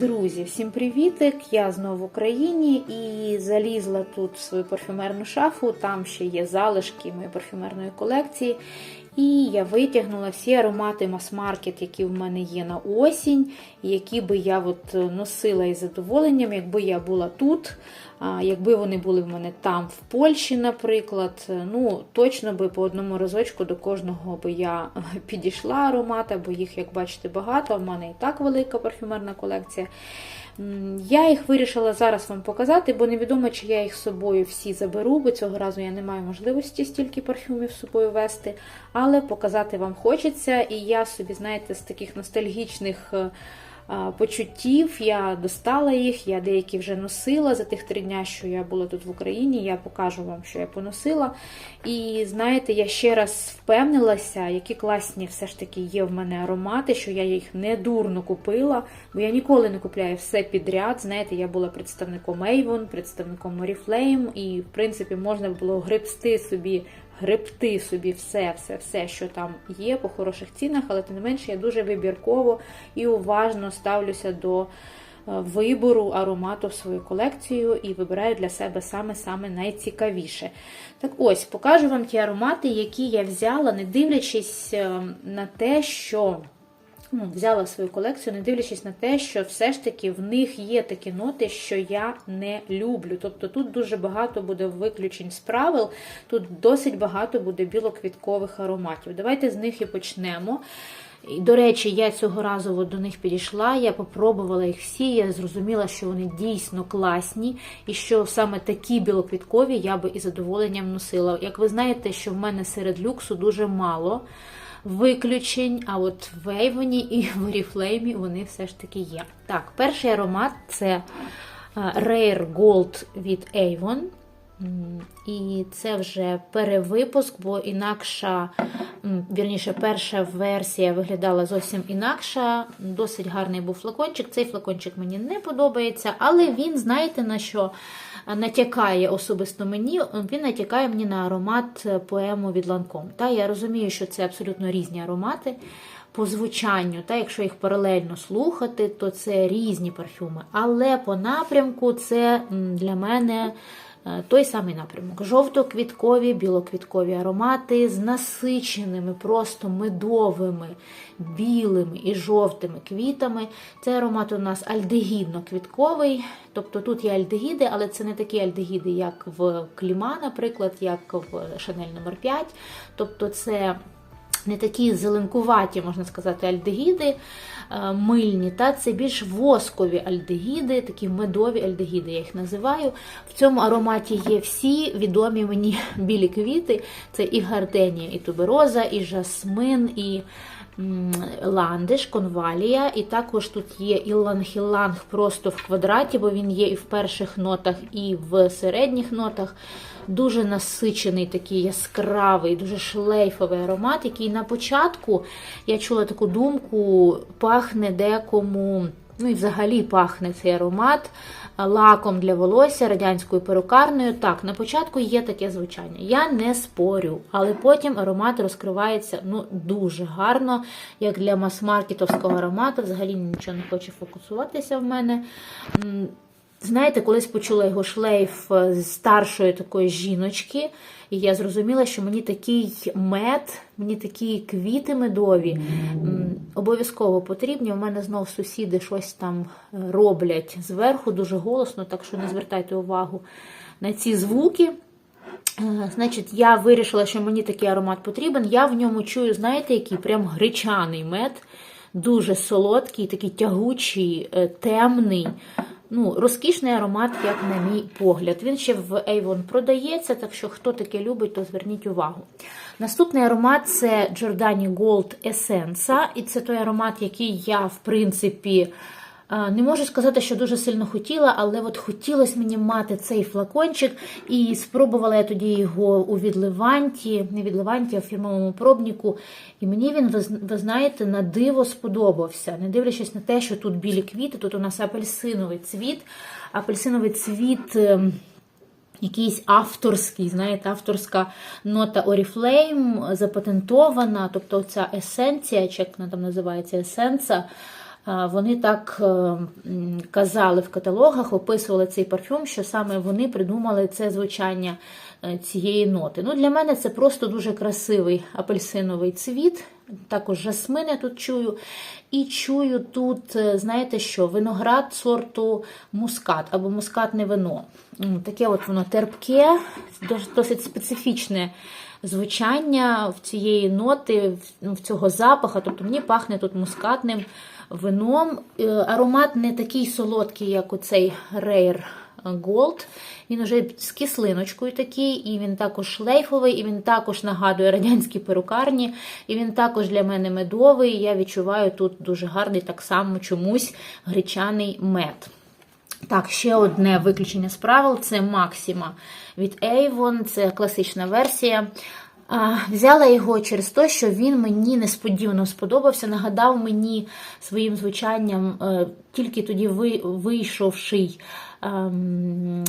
Друзі, всім привітик! Я знову в Україні і залізла тут в свою парфюмерну шафу. Там ще є залишки моєї парфюмерної колекції. І я витягнула всі аромати мас-маркет, які в мене є на осінь, які би я от носила із задоволенням, якби я була тут. Якби вони були в мене там, в Польщі, наприклад, ну точно би по одному разочку до кожного би я підійшла аромата, бо їх, як бачите, багато. в мене і так велика парфюмерна колекція. Я їх вирішила зараз вам показати, бо невідомо, чи я їх з собою всі заберу, бо цього разу я не маю можливості стільки парфюмів з собою вести. Але показати вам хочеться, і я собі, знаєте, з таких ностальгічних. Почуттів. Я достала їх, я деякі вже носила за тих три дня, що я була тут в Україні. Я покажу вам, що я поносила. І знаєте, я ще раз впевнилася, які класні все ж таки є в мене аромати, що я їх не дурно купила, бо я ніколи не купляю все підряд. Знаєте, я була представником Avon, представником Oriflame, і в принципі можна було гребсти собі гребти собі все, все, все, що там є по хороших цінах, але тим не менше я дуже вибірково і уважно ставлюся до е, вибору аромату в свою колекцію і вибираю для себе саме-саме найцікавіше. Так ось, покажу вам ті аромати, які я взяла, не дивлячись е, на те, що ну, взяла свою колекцію, не дивлячись на те, що все ж таки в них є такі ноти, що я не люблю. Тобто тут дуже багато буде виключень з правил, тут досить багато буде білоквіткових ароматів. Давайте з них і почнемо. І, До речі, я цього разу до них підійшла, я попробувала їх всі, я зрозуміла, що вони дійсно класні, і що саме такі білоквіткові я би із задоволенням носила. Як ви знаєте, що в мене серед люксу дуже мало виключень, а от в Avon і в Oriflame вони все ж таки є. Так, перший аромат це е, Rare Gold від Avon. І це вже перевипуск, бо інакша, вірніше, перша версія виглядала зовсім інакша. Досить гарний був флакончик. Цей флакончик мені не подобається, але він, знаєте, на що натякає особисто мені, він натякає мені на аромат поему від Lancome. Та я розумію, що це абсолютно різні аромати. По звучанню, та якщо їх паралельно слухати, то це різні парфюми. Але по напрямку це для мене е, той самий напрямок. Жовто-квіткові, білоквіткові аромати з насиченими, просто медовими, білими і жовтими квітами. Цей аромат у нас альдегідно-квітковий. Тобто тут є альдегіди, але це не такі альдегіди, як в Кліма, наприклад, як в Шанель номер 5 Тобто це не такі зеленкуваті, можна сказати, альдегіди е, мильні, та це більш воскові альдегіди, такі медові альдегіди, я їх називаю. В цьому ароматі є всі відомі мені білі квіти: це і гарденія, і тубероза, і жасмин, і ландиш, конвалія. І також тут є ілланг-ілланг просто в квадраті, бо він є і в перших нотах, і в середніх нотах. Дуже насичений, такий яскравий, дуже шлейфовий аромат, який на початку я чула таку думку, пахне декому, ну і взагалі пахне цей аромат лаком для волосся радянською перукарною. Так, на початку є таке звучання. Я не спорю, але потім аромат розкривається ну, дуже гарно, як для мас-маркетовського аромату. Взагалі нічого не хоче фокусуватися в мене. Знаєте, колись почула його шлейф е, старшої такої жіночки, і я зрозуміла, що мені такий мед, мені такі квіти медові обов'язково потрібні. У мене знов сусіди щось там е, роблять зверху дуже голосно, так що не звертайте увагу на ці звуки. Е, Значить, я вирішила, що мені такий аромат потрібен. Я в ньому чую, знаєте, який прям гречаний мед, дуже солодкий, такий тягучий, темний. Ну, розкішний аромат, як на мій погляд. Він ще в Avon продається, так що хто таке любить, то зверніть увагу. Наступний аромат це Giordani Gold Essence, і це той аромат, який я, в принципі, не можу сказати, що дуже сильно хотіла, але от хотілося мені мати цей флакончик, і спробувала я тоді його у відливанті, не відливанті, а в фірмовому пробнику. І мені він, ви, знаєте, на диво сподобався. Не дивлячись на те, що тут білі квіти, тут у нас апельсиновий цвіт. Апельсиновий цвіт. ем, Якийсь авторський, знаєте, авторська нота Oriflame запатентована, тобто ця есенція, чи як вона там називається, есенца, вони так е, казали в каталогах, описували цей парфюм, що саме вони придумали це звучання е, цієї ноти. Ну, Для мене це просто дуже красивий апельсиновий цвіт. Також жасмин я тут чую. І чую тут, е, знаєте що, виноград сорту мускат або мускатне вино. Таке от воно терпке, досить специфічне звучання в цієї ноти, ну, в цього запаха. Тобто мені пахне тут мускатним вином. Е, Аромат не такий солодкий, як оцей Rare Gold. Він уже з кислиночкою такий, і він також шлейфовий, і він також нагадує радянські перукарні, і він також для мене медовий. Я відчуваю тут дуже гарний так само чомусь гречаний мед. Так, ще одне виключення з правил це Максима від Avon, це класична версія. Взяла його через те, що він мені несподівано сподобався, нагадав мені своїм звучанням, е, тільки тоді ви- вийшовший ем,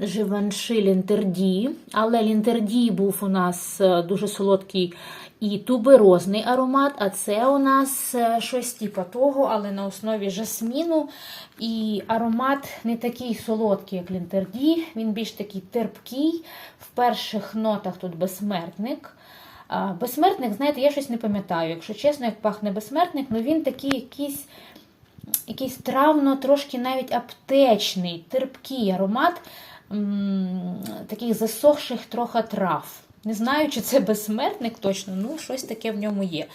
Живанши Лінтерді, але Лінтерді був у нас е, дуже солодкий і туберозний аромат, а це у нас е, щось типу того, але на основі жасміну. І аромат не такий солодкий, як Лінтерді, він більш такий терпкий. В перших нотах тут безсмертник. Безсмертник, знаєте, я щось не пам'ятаю, якщо чесно, як пахне безсмертник, ну він такий якийсь якийсь травно, трошки навіть аптечний, терпкий аромат м, таких засохших трохи трав. Не знаю, чи це безсмертник точно, ну щось таке в ньому є.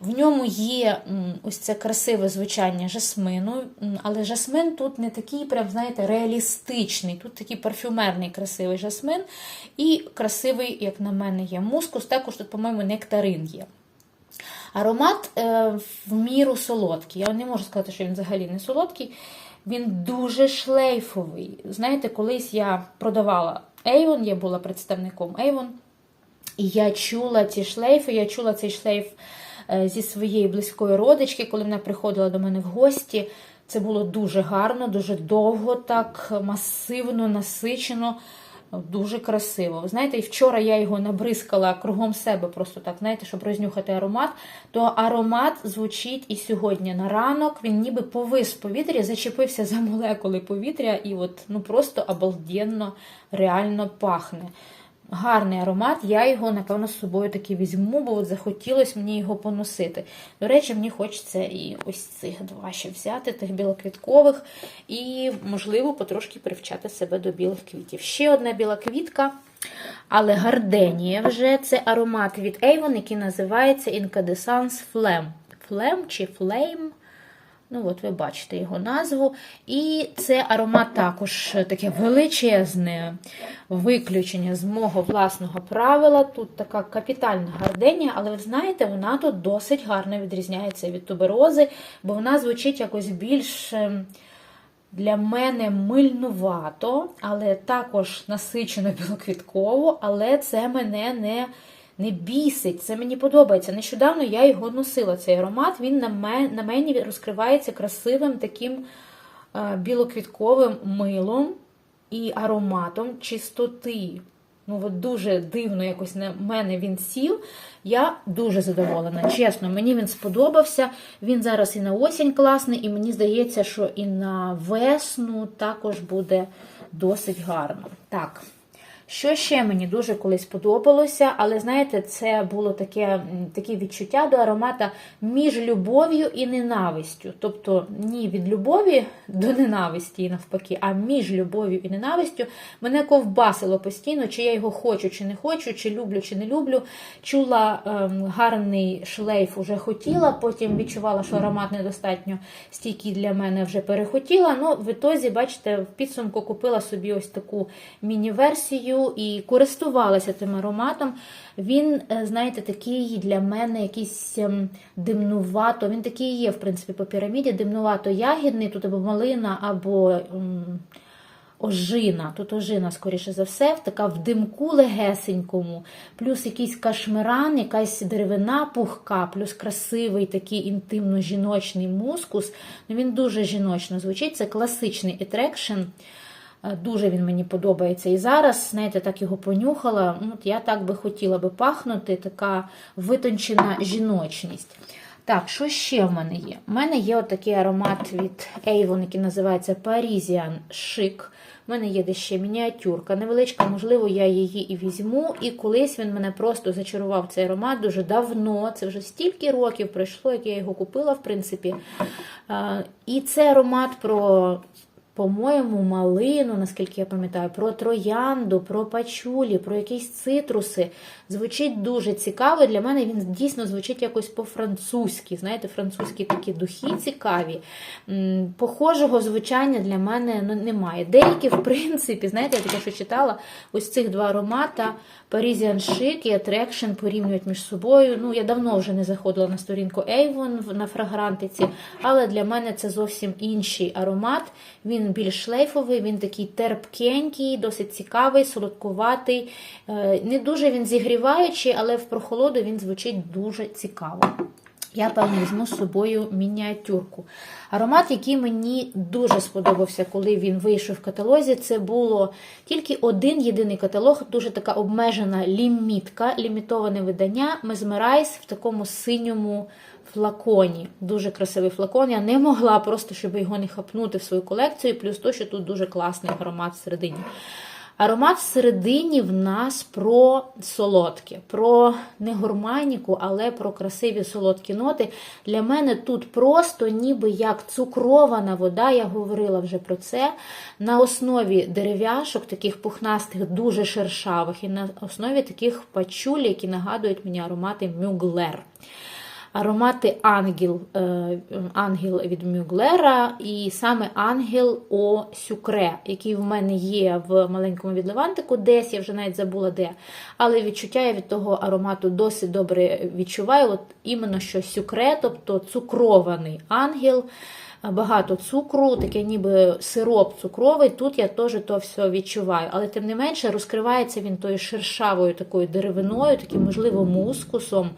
В ньому є ось це красиве звучання жасмину, але жасмин тут не такий, прям, знаєте, реалістичний. Тут такий парфюмерний красивий жасмин і красивий, як на мене, є мускус. Також тут, по-моєму, нектарин є. Аромат е, в міру солодкий. Я не можу сказати, що він взагалі не солодкий. Він дуже шлейфовий. Знаєте, колись я продавала Avon, я була представником Avon, і я чула ці шлейфи, я чула цей шлейф е, зі своєї близької родички, коли вона приходила до мене в гості. Це було дуже гарно, дуже довго, так масивно, насичено. Дуже красиво. Знаєте, і вчора я його набризкала кругом себе, просто так, знаєте, щоб рознюхати аромат. То аромат звучить і сьогодні на ранок. Він ніби повис в повітрі, зачепився за молекули повітря, і от ну просто обалденно реально пахне. Гарний аромат, я його, напевно, з собою таки візьму, бо от захотілося мені його поносити. До речі, мені хочеться і ось цих два ще взяти, тих білоквіткових, і, можливо, потрошки привчати себе до білих квітів. Ще одна біла квітка, але гарденія вже це аромат від Avon, який називається Incandescence Flame. Flame чи Flame. Ну, от ви бачите його назву. І це аромат також таке величезне виключення з мого власного правила. Тут така капітальна гарденія, але ви знаєте, вона тут досить гарно відрізняється від туберози, бо вона звучить якось більш. ем, Для мене мильнувато, але також насичено білоквітково, але це мене не, не бісить, це мені подобається. Нещодавно я його носила, цей аромат. Він на, мені розкривається красивим таким е, білоквітковим милом і ароматом чистоти. Ну, от дуже дивно якось на мене він сів. Я дуже задоволена. Чесно, мені він сподобався. Він зараз і на осінь класний, і мені здається, що і на весну також буде досить гарно. Так. Що ще мені дуже колись подобалося, але знаєте, це було таке, таке відчуття до аромата між любов'ю і ненавистю. Тобто ні від любові до ненависті і навпаки, а між любов'ю і ненавистю мене ковбасило постійно, чи я його хочу, чи не хочу, чи люблю, чи не люблю. Чула ем, гарний шлейф, уже хотіла, потім відчувала, що аромат недостатньо стійкий для мене, вже перехотіла. Ну, в ітозі, бачите, в підсумку купила собі ось таку міні-версію і користувалася тим ароматом. Він, е, знаєте, такий для мене якийсь ем, димнувато. Він такий є, в принципі, по піраміді, димнувато-ягідний, тут або малина, або. Ожина, тут ожина, скоріше за все, така в димку легесенькому, плюс якийсь кашмиран, якась деревина пухка, плюс красивий такий інтимно-жіночний мускус. Ну, Він дуже жіночно звучить. Це класичний етрекшн. Е, Дуже він мені подобається. І зараз, знаєте, так його понюхала. ну, От я так би хотіла би пахнути, така витончена жіночність. Так, що ще в мене є? У мене є отакий аромат від Avon, який називається Parisian Chic. У мене є ще мініатюрка невеличка, можливо, я її і візьму. І колись він мене просто зачарував цей аромат дуже давно. Це вже стільки років пройшло, як я його купила, в принципі. І це аромат про. По-моєму, малину, наскільки я пам'ятаю, про троянду, про пачулі, про якісь цитруси. Звучить дуже цікаво. Для мене він дійсно звучить якось по-французьки. Знаєте, французькі такі духи цікаві. Похожого звучання для мене ну, немає. Деякі, в принципі, знаєте, я таке що читала, ось цих два аромата Parisian Chic і Attraction порівнюють між собою. Ну, я давно вже не заходила на сторінку Avon на фрагрантиці, але для мене це зовсім інший аромат. Він більш шлейфовий, він такий терпкенький, досить цікавий, солодкуватий. Е, Не дуже він зігріваючий, але в прохолоду він звучить дуже цікаво. Я, певно, візьму з собою мініатюрку. Аромат, який мені дуже сподобався, коли він вийшов в каталозі, це було тільки один єдиний каталог, дуже така обмежена лімітка, лімітоване видання Mesmerize в такому синьому флаконі. Дуже красивий флакон. Я не могла просто, щоб його не хапнути в свою колекцію, плюс то, що тут дуже класний аромат всередині. Аромат всередині в нас про солодке, про не гурманіку, але про красиві солодкі ноти. Для мене тут просто ніби як цукрована вода, я говорила вже про це, на основі дерев'яшок, таких пухнастих, дуже шершавих, і на основі таких пачуль, які нагадують мені аромати мюглер. Аромати Ангел, е, Ангел від Мюглера і саме Ангел О Сюкре, який в мене є в маленькому відливантику, десь я вже навіть забула де. Але відчуття я від того аромату досить добре відчуваю. От іменно що сюкре, тобто цукрований ангел. Багато цукру, таке ніби сироп цукровий. Тут я теж то все відчуваю. Але тим не менше розкривається він тою шершавою такою деревиною, таким, можливо, мускусом.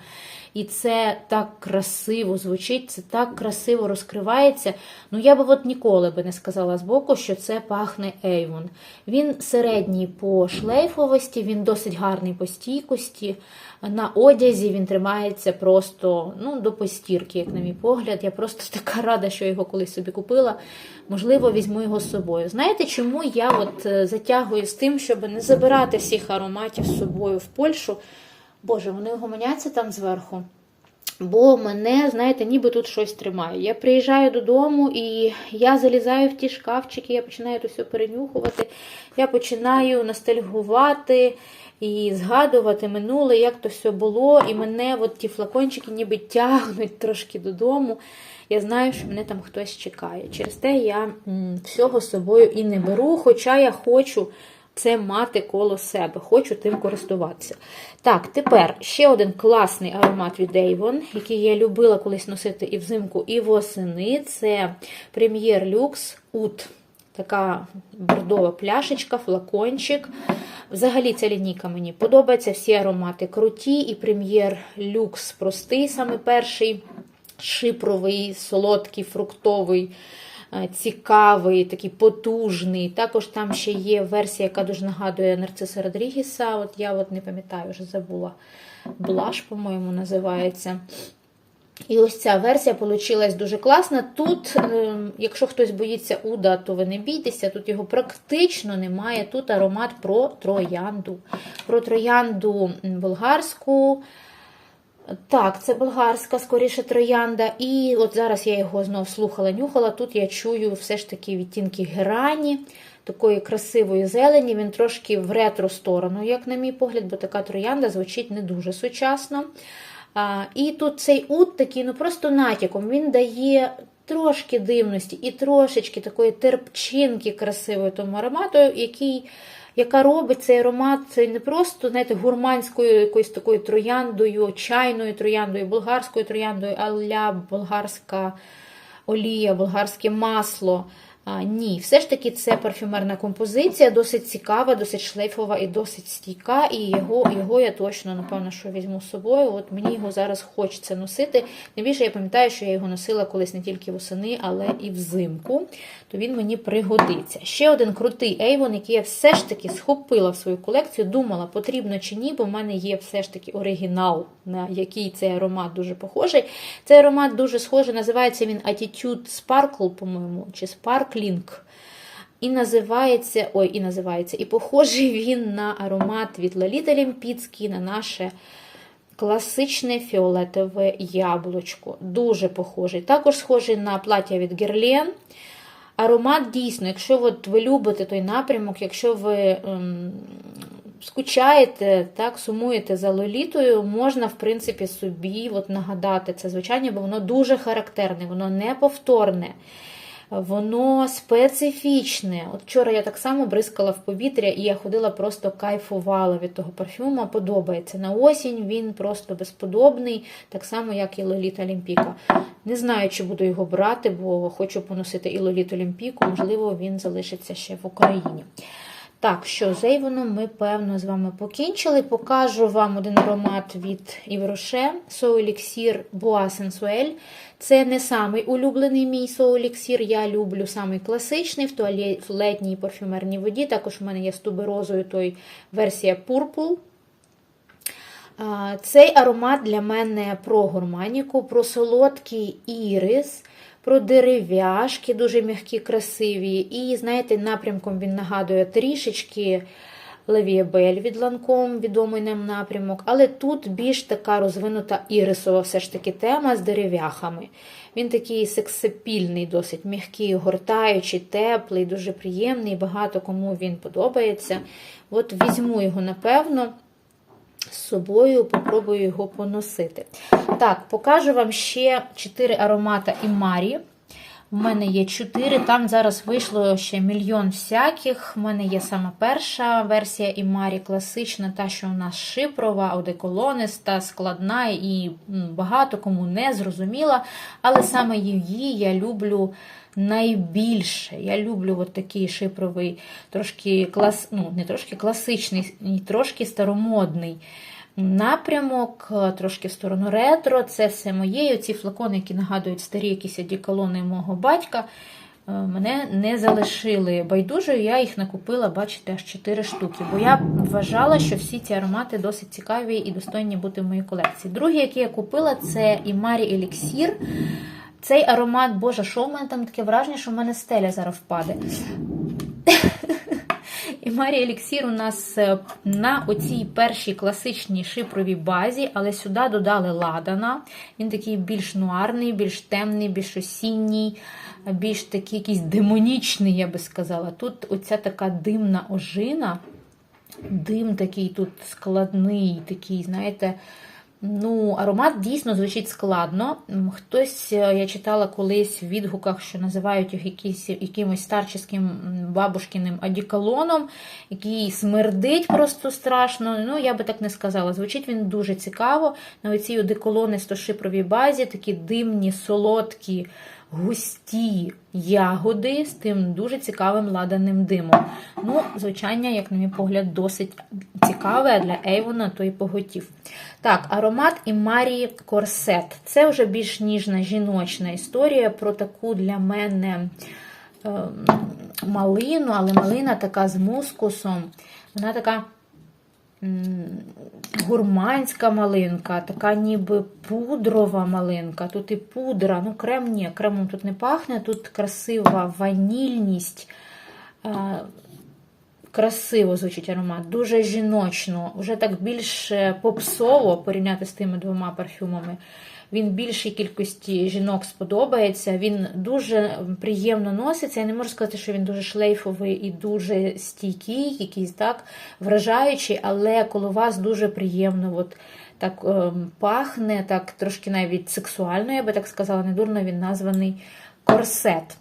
І це так красиво звучить, це так красиво розкривається. Ну, я би от ніколи би не сказала збоку, що це пахне Avon. Він середній по шлейфовості, він досить гарний по стійкості. На одязі він тримається просто ну, до постірки, як на мій погляд. Я просто така рада, що його колись собі купила. Можливо, візьму його з собою. Знаєте, чому я от е, затягую з тим, щоб не забирати всіх ароматів з собою в Польщу? Боже, вони гомоняться там зверху. Бо мене, знаєте, ніби тут щось тримає. Я приїжджаю додому і я залізаю в ті шкафчики, я починаю то все перенюхувати, я починаю ностальгувати і згадувати минуле, як то все було. І мене от ті флакончики ніби тягнуть трошки додому. Я знаю, що мене там хтось чекає. Через те я всього з собою і не беру, хоча я хочу це мати коло себе, хочу тим користуватися. Так, тепер ще один класний аромат від Avon, який я любила колись носити і взимку, і восени. Це Premier Lux Oud. Така бордова пляшечка, флакончик. Взагалі ця лінійка мені подобається. Всі аромати круті, і прем'єр люкс простий, саме перший, шипровий, солодкий, фруктовий, цікавий, такий потужний. Також там ще є версія, яка дуже нагадує Нарциса Родрігіса. От я от не пам'ятаю, вже забула. Блаш, по-моєму, називається. І ось ця версія вийшла дуже класна. Тут, е, якщо хтось боїться уда, то ви не бійтеся, тут його практично немає. Тут аромат про троянду. Про троянду болгарську. Так, це болгарська, скоріше троянда. І от зараз я його знов слухала, нюхала. Тут я чую все ж таки відтінки герані, такої красивої зелені. Він трошки в ретро сторону, як на мій погляд, бо така троянда звучить не дуже сучасно. А, І тут цей ут такий, ну просто натяком, він дає трошки дивності і трошечки такої терпчинки красивої тому аромату, який, яка робить цей аромат не просто знаєте, гурманською якоюсь такою трояндою, чайною трояндою, болгарською трояндою, а болгарська олія, болгарське масло. А, ні, все ж таки це парфюмерна композиція, досить цікава, досить шлейфова і досить стійка. І його його я точно, напевно, що візьму з собою. От мені його зараз хочеться носити. Найбільше я пам'ятаю, що я його носила колись не тільки восени, але і взимку. То він мені пригодиться. Ще один крутий Avon, який я все ж таки схопила в свою колекцію, думала, потрібно чи ні, бо в мене є все ж таки оригінал, на який цей аромат дуже похожий. Цей аромат дуже схожий, називається він Attitude Sparkle, по-моєму, чи Sparkling. І називається, ой, і називається, і похожий він на аромат від Лоліта Лімпіцький, на наше класичне фіолетове яблучко. Дуже похожий. Також схожий на плаття від Герлен. Аромат дійсно, якщо от ви любите той напрямок, якщо ви ем, скучаєте, так, сумуєте за лолітою, можна, в принципі, собі от нагадати це звичайно, бо воно дуже характерне, воно неповторне. Воно специфічне. От вчора я так само бризкала в повітря, і я ходила, просто кайфувала від того парфюма. Подобається. На осінь він просто безподобний, так само, як і Лоліт Олімпіка. Не знаю, чи буду його брати, бо хочу поносити і Лоліт Олімпіку, можливо, він залишиться ще в Україні. Так, що з Avon ми, певно, з вами покінчили. Покажу вам один аромат від Івроше Elixir Bois Sensuel. Це не самий улюблений мій Elixir, Я люблю самий класичний в туалетній парфюмерній воді. Також у мене є з туберозою той версія Purple. Цей аромат для мене про гурманіку, про солодкий ірис про дерев'яшки, дуже м'які, красиві. І, знаєте, напрямком він нагадує трішечки Левієбель від Ланком, відомий нам напрямок. Але тут більш така розвинута ірисова все ж таки тема з дерев'яхами. Він такий сексапільний, досить м'який, гортаючий, теплий, дуже приємний. Багато кому він подобається. От візьму його, напевно з собою, попробую його поносити. Так, покажу вам ще 4 аромати Імарі. У мене є 4, там зараз вийшло ще мільйон всяких. У мене є саме перша версія Імарі, класична, та, що у нас шипрова, одеколониста, складна і багато кому не зрозуміла. Але саме її я люблю найбільше. Я люблю от такий шипровий, трошки клас, ну, не трошки класичний, трошки старомодний напрямок, трошки в сторону ретро. Це все моє. Ці флакони, які нагадують старі якісь одіколони мого батька. Е, мене не залишили байдужою, я їх накупила, бачите, аж 4 штуки. Бо я вважала, що всі ці аромати досить цікаві і достойні бути в моїй колекції. Другий, який я купила, це Імарі Еліксір. Цей аромат, боже, що в мене там таке враження, що в мене стеля зараз впаде. І Марія Еліксір у нас е, на оцій першій класичній шипровій базі, але сюди додали ладана. Він такий більш нуарний, більш темний, більш осінній, більш такий якийсь демонічний, я би сказала. Тут оця така димна ожина, дим такий тут складний, такий, знаєте, Ну, аромат дійсно звучить складно. Хтось, е, я читала колись в відгуках, що називають їх якісь, якимось старческим бабушкиним одіколоном, який смердить просто страшно. Ну, я би так не сказала. Звучить він дуже цікаво. На оцій одеколони стошипровій базі такі димні, солодкі густі ягоди з тим дуже цікавим ладаним димом. Ну, звичайно, як, на мій погляд, досить цікаве а для Ейвона, то і поготів. Так, аромат і Корсет. Це вже більш ніжна жіночна історія про таку для мене. Ем, малину, але малина така з мускусом. Вона така гурманська малинка, така ніби пудрова малинка. Тут і пудра, ну крем ні, кремом тут не пахне, тут красива ванільність. Красиво звучить аромат, дуже жіночно, вже так більш попсово порівняти з тими двома парфюмами. Він більшій кількості жінок сподобається. Він дуже приємно носиться. Я не можу сказати, що він дуже шлейфовий і дуже стійкий, якийсь так вражаючий, але коло вас дуже приємно. От, так е, пахне, так трошки навіть сексуально, я би так сказала, недурно він названий корсет.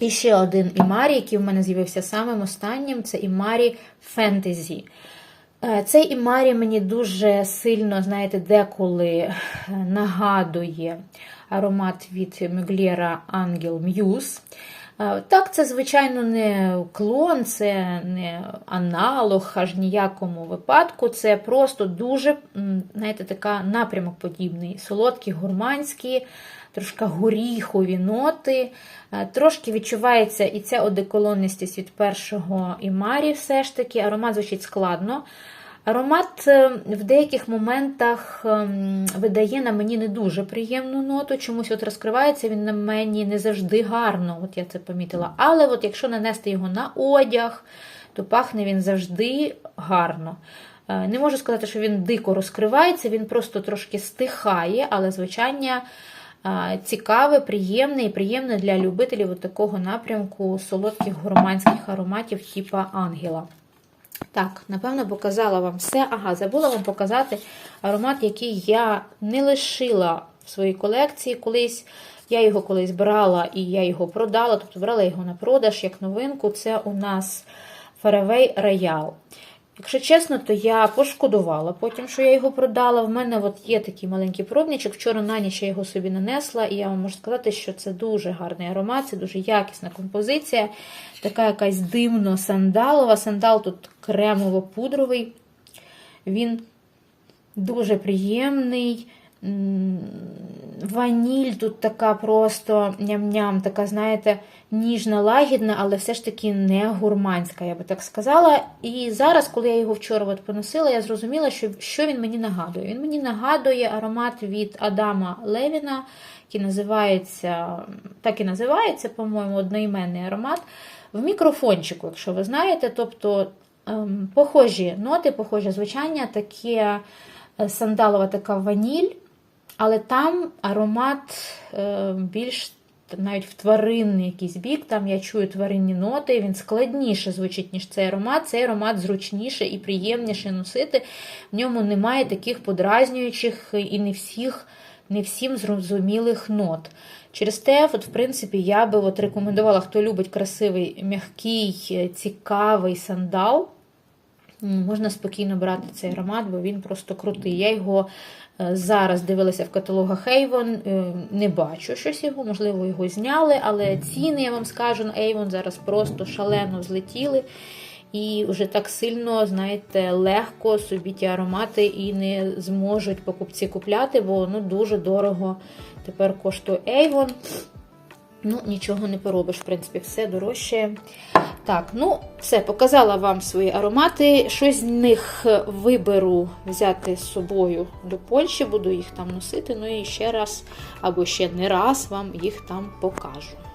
І ще один Імарі, який в мене з'явився самим останнім, це Імарі Фентезі. Е, цей Імарі мені дуже сильно, знаєте, деколи нагадує аромат від Мюглєра Ангел М'юз. Так, це, звичайно, не клон, це не аналог, аж ніякому випадку. Це просто дуже, знаєте, така напрямок подібний. Солодкі, гурманські, трошки горіхові ноти. Трошки відчувається і ця одеколонність від першого імарі, все ж таки. Аромат звучить складно. Аромат е, в деяких моментах ем, видає на мені не дуже приємну ноту. Чомусь от розкривається він на мені не завжди гарно, от я це помітила. Але от якщо нанести його на одяг, то пахне він завжди гарно. Е, Не можу сказати, що він дико розкривається, він просто трошки стихає, але звучання е, цікаве, приємне і приємне для любителів такого напрямку солодких гурманських ароматів, типа Ангела. Так, напевно, показала вам все. Ага, забула вам показати аромат, який я не лишила в своїй колекції колись. Я його колись брала і я його продала, тобто брала його на продаж як новинку. Це у нас Faraway Royal. Якщо чесно, то я пошкодувала потім, що я його продала. В мене от є такий маленький пробничок. Вчора на ніч я його собі нанесла, і я вам можу сказати, що це дуже гарний аромат, це дуже якісна композиція. Така якась димно-сандалова. Сандал тут кремово-пудровий. Він дуже приємний. Ваніль тут така просто ням-ням, така, знаєте, ніжна, лагідна, але все ж таки не гурманська, я би так сказала. І зараз, коли я його вчора от поносила, я зрозуміла, що, що він мені нагадує. Він мені нагадує аромат від Адама Левіна, який називається, так і називається, по-моєму, одноіменний аромат. В мікрофончику, якщо ви знаєте, тобто ем, похожі ноти, похоже звучання, таке е, сандалова така ваніль. Але там аромат е, більш навіть в тваринний якийсь бік, там я чую тваринні ноти, він складніше звучить, ніж цей аромат. Цей аромат зручніше і приємніше носити. В ньому немає таких подразнюючих і не всіх, не всім зрозумілих нот. Через те, от, в принципі, я би от рекомендувала, хто любить красивий, м'який, цікавий сандал. М, Можна спокійно брати цей аромат, бо він просто крутий. Я його е, зараз дивилася в каталогах Avon, е, не бачу щось його, можливо, його зняли, але ціни, я вам скажу, на Avon зараз просто шалено злетіли. І вже так сильно, знаєте, легко собі ті аромати і не зможуть покупці купляти, бо ну, дуже дорого тепер коштує Avon. Ну, нічого не поробиш, в принципі, все дорожче. Так, ну, все, показала вам свої аромати. Щось з них виберу взяти з собою до Польщі, буду їх там носити. Ну і ще раз, або ще не раз вам їх там покажу.